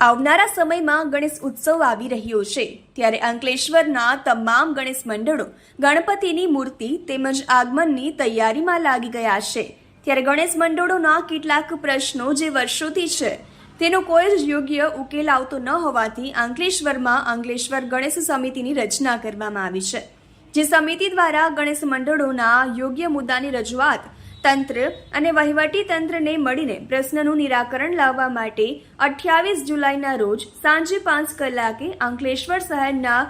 આવનારા સમયમાં ગણેશ ઉત્સવ આવી રહ્યો છે. ત્યારે અંકલેશ્વરના તમામ ગણેશ મંડળો ગણપતિની મૂર્તિ તેમજ આગમનની તૈયારીમાં લાગી ગયા છે. ત્યારે ગણેશ મંડળોના કેટલાક પ્રશ્નો જે વર્ષોથી છે, તેનો કોઈ જ યોગ્ય ઉકેલ આવતો ન હોવાથી અંકલેશ્વરમાં અંકલેશ્વર ગણેશ સમિતિની રચના કરવામાં આવી છે. જે સમિતિ દ્વારા ગણેશ મંડળોના યોગ્ય મુદ્દાની રજૂઆત તંત્ર અને વહીવટી તંત્રને મળીને પ્રશ્નનું નિરાકરણ લાવવા માટે અઠ્યાવીસ જુલાઈના રોજ સાંજે પાંચ કલાકે અંકલેશ્વર શહેરના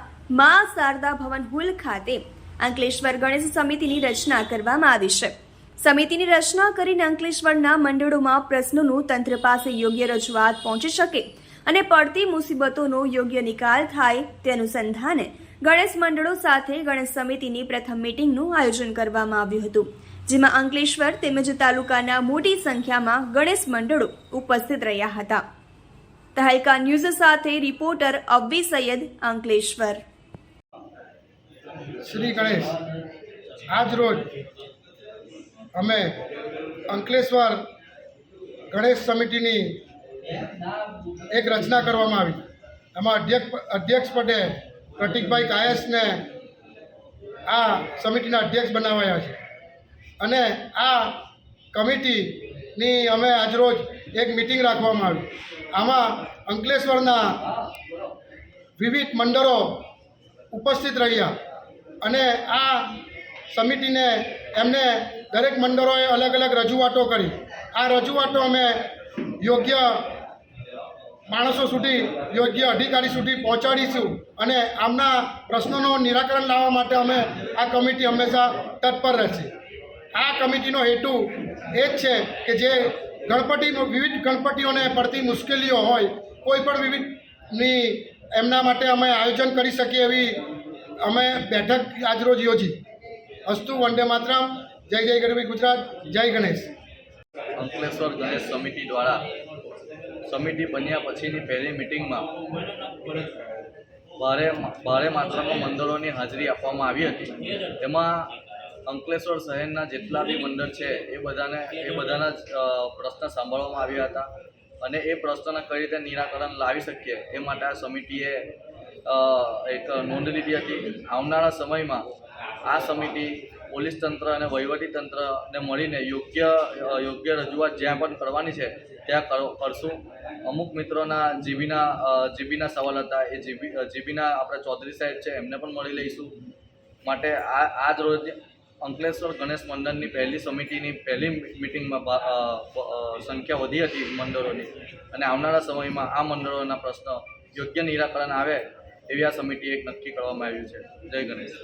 મા શારદા ભવન હુલ ખાતે અંકલેશ્વર ગણેશ સમિતિની રચના કરવામાં આવી છે. સમિતિની રચના કરીને અંકલેશ્વરના મંડળોમાં પ્રશ્નોનું તંત્ર પાસે યોગ્ય રજૂઆત પહોંચી શકે અને પડતી મુસીબતોનો યોગ્ય નિકાલ થાય તે અનુસંધાને ગણેશ મંડળો સાથે ગણેશ સમિતિની પ્રથમ મીટિંગનું આયોજન કરવામાં આવ્યું હતું. જેમાં અંકલેશ્વર તેમજ તાલુકાના મોટી સંખ્યામાં ગણેશ મંડળો ઉપસ્થિત રહ્યા હતા. તહેલકા ન્યૂઝ સાથે રિપોર્ટર અબ્બી સૈયદ, અંકલેશ્વર. શ્રી ગણેશ, આજ રોજ અમે અંકલેશ્વર ગણેશ સમિતિની એક રચના કરવામાં આવી. એમાં અધ્યક્ષ અધ્યક્ષ પદે પ્રતિકભાઈ કાયસને આ સમિતિના અધ્યક્ષ બનાવાયા છે. અને આ કમિટીની અમે આજરોજ એક મિટિંગ રાખવામાં આવી. આમાં અંકલેશ્વરના વિવિધ મંડળો ઉપસ્થિત રહ્યા અને આ સમિતિને એમને દરેક મંડળોએ અલગ અલગ રજૂઆતો કરી. આ રજૂઆતો અમે યોગ્ય માણસો સુધી, યોગ્ય અધિકારી સુધી પહોંચાડીશું અને આમના પ્રશ્નોનું નિરાકરણ લાવવા માટે અમે આ કમિટી હંમેશા તત્પર રહેશે. આ કમિટીનો હેતુ એ જ છે કે જે ગણપતિ વિવિધ ગણપતિઓને પડતી મુશ્કેલીઓ હોય, કોઈ પણ વિવિધની એમના માટે અમે આયોજન કરી શકીએ એવી અમે બેઠક આજરોજ યોજી. અસ્તુ વંદે માતરમ, જય જય ગરવી ગુજરાત, જય ગણેશ. અંકલેશ્વર ગણેશ સમિતિ દ્વારા સમિતિ બન્યા પછીની પહેલી મિટિંગમાં ભારે ભારે માત્રામાં મંડળોની હાજરી આપવામાં આવી હતી. તેમાં અંકલેશ્વર શહેરના જેટલા બી મંડળ છે, એ બધાને, એ બધાના જ પ્રશ્ન સાંભળવામાં આવ્યા હતા. અને એ પ્રશ્નના કઈ રીતે નિરાકરણ લાવી શકીએ, એ માટે આ સમિતિએ એક નોંધ લીધી હતી. આવનારા સમયમાં આ સમિતિ પોલીસ તંત્ર અને વહીવટી તંત્રને મળીને યોગ્ય યોગ્ય રજૂઆત જ્યાં પણ કરવાની છે, ત્યાં કરો, કરશું. અમુક મિત્રોના જીબીના જીબીના સવાલ હતા, એ જીબી જીબીના આપણા ચૌધરી સાહેબ છે, એમને પણ મળી લઈશું. માટે આ, આજ રોજ અંકલેશ્વર ગણેશ મંડળની પહેલી સમિતિની પહેલી મિટિંગમાં સંખ્યા વધી હતી મંડળોની. અને આવનારા સમયમાં આ મંડળોના પ્રશ્ન યોગ્ય નિરાકરણ આવે એવી આ સમિતિ એક નક્કી કરવામાં આવ્યું છે. જય ગણેશ.